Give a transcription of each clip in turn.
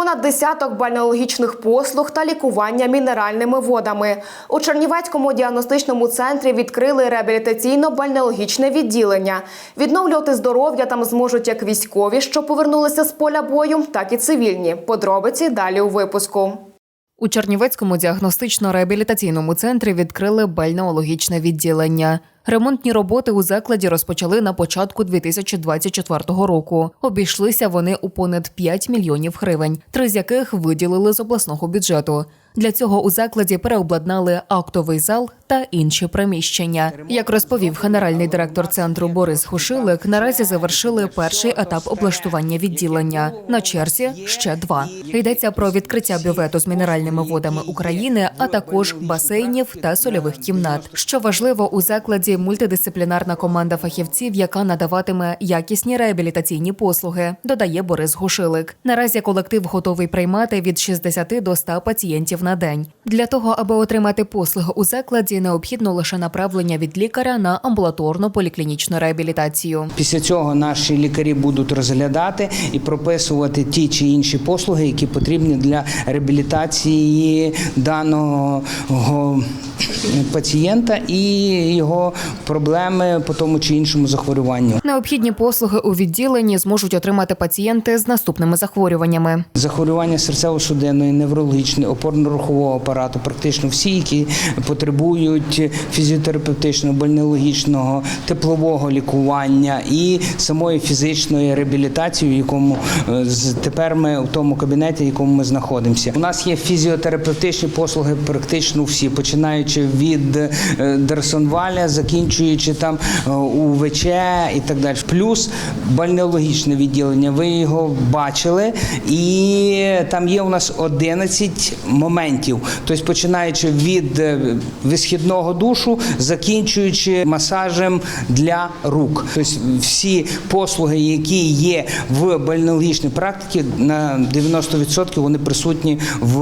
понад десяток бальнеологічних послуг та лікування мінеральними водами. У Чернівецькому діагностичному центрі відкрили реабілітаційно-бальнеологічне відділення. Відновлювати здоров'я там зможуть як військові, що повернулися з поля бою, так і цивільні. Подробиці далі у випуску. У Чернівецькому діагностично-реабілітаційному центрі відкрили бальнеологічне відділення. Ремонтні роботи у закладі розпочали на початку 2024 року. Обійшлися вони у понад 5 мільйонів гривень, три з яких виділили з обласного бюджету. Для цього у закладі переобладнали актовий зал та інші приміщення. Як розповів генеральний директор центру Борис Хушилик, наразі завершили перший етап облаштування відділення. На черзі ще два. Йдеться про відкриття бювету з мінеральними водами України, а також басейнів та сольових кімнат. Що важливо, у закладі мультидисциплінарна команда фахівців, яка надаватиме якісні реабілітаційні послуги, додає Борис Гушилик. Наразі колектив готовий приймати від 60 до 100 пацієнтів на день. Для того, аби отримати послуги у закладі, необхідно лише направлення від лікаря на амбулаторну поліклінічну реабілітацію. Після цього наші лікарі будуть розглядати і прописувати ті чи інші послуги, які потрібні для реабілітації даного пацієнта і його проблеми по тому чи іншому захворюванню. Необхідні послуги у відділенні зможуть отримати пацієнти з наступними захворюваннями. Захворювання серцево-судинної, неврологічної, опорно-рухового апарату, практично всі, які потребують фізіотерапевтичного, больнеологічного, теплового лікування і самої фізичної реабілітації, в якому е, тепер ми в тому кабінеті, в якому ми знаходимося. У нас є фізіотерапевтичні послуги, практично всі, починаючи від е, Дерсонваля, закінчуючи там е, УВЧ і так далі. Плюс бальнеологічне відділення. Ви його бачили, і там є у нас 11 моментів. Тобто, починаючи від е, висхідного душу, закінчуючи масажем для рук. Тобто, всі послуги, які є в бальнеологічній практиці, на 90% вони присутні в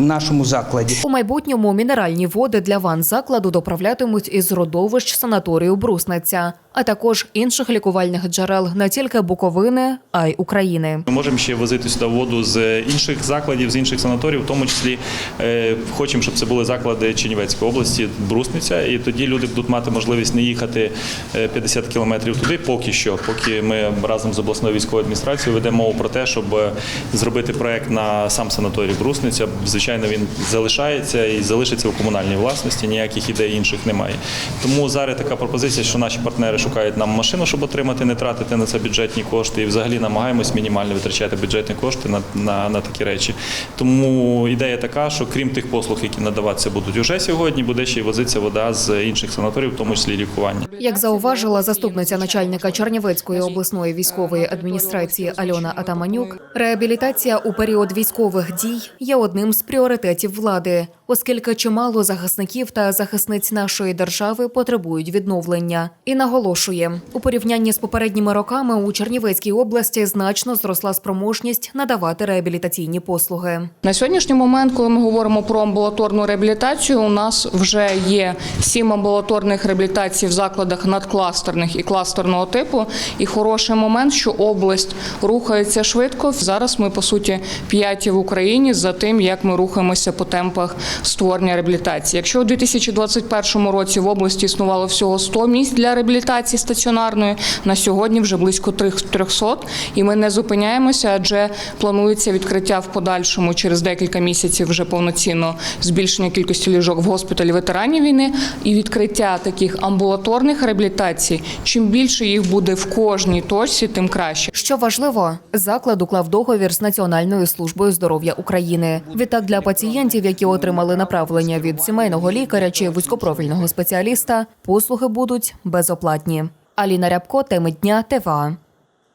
нашому закладі. У майбутньому мінеральні води для ван закладу доправлятимуть із родовищ санаторію Брусниця, а також інших лікувальних джерел не тільки Буковини, а й України. Ми можемо ще возити сюди воду з інших закладів, з інших санаторів, в тому числі е, хочемо, щоб це були заклади Чернівецької області, Брусниця, і тоді люди будуть мати можливість не їхати е, 50 кілометрів туди, поки що, поки ми разом з обласною військовою адміністрацією ведемо мову про те, щоб е, зробити проект на сам санаторій Брусниця. Звичайно, він залишається і залишиться у комунальній власності. Ніяких ідей інших немає. Тому зараз така пропозиція, що наші партнери шукають нам машину, щоб отримати, не тратити на це бюджетні кошти, і взагалі намагаємось мінімально витрачати бюджетні кошти на, на, на такі речі. Тому ідея така, що крім тих послуг, які надаватися будуть уже сьогодні, буде ще й возитися вода з інших санаторів, в тому числі лікування. Як зауважила заступниця начальника Чернівецької обласної військової адміністрації Альона Атаманюк, реабілітація у період військових дій є одним з пріоритетів влади, оскільки чимало захисників та захисниць нашої держави потребують відновлення. І наголошує, у порівнянні з попередніми роками у Чернівецькій області значно зросла спроможність надавати реабілітаційні послуги. На сьогоднішній момент, коли ми говоримо про амбулаторну реабілітацію, у нас вже є сім амбулаторних реабілітацій в закладах надкластерних і кластерного типу. І хороший момент, що область рухається швидко. Зараз ми по суті п'яті в Україні за тим, як ми рухаємося по темпах створення реабілітації. Якщо у 2021 році в області існувало всього 100 місць для реабілітації стаціонарної, на сьогодні вже близько 300, і ми не зупиняємося, адже планується відкриття в подальшому через декілька місяців вже повноцінно збільшення кількості ліжок в госпіталі ветеранів війни і відкриття таких амбулаторних реабілітацій. Чим більше їх буде в кожній точці, тим краще. Що важливо, заклад уклав договір з Національною службою здоров'я України. Відтак для пацієнтів, які отримали направлення від сімейного лікаря чи вузькопрофільного спеціаліста, послуги будуть безоплатні. Аліна Рябко, теми дня ТВА.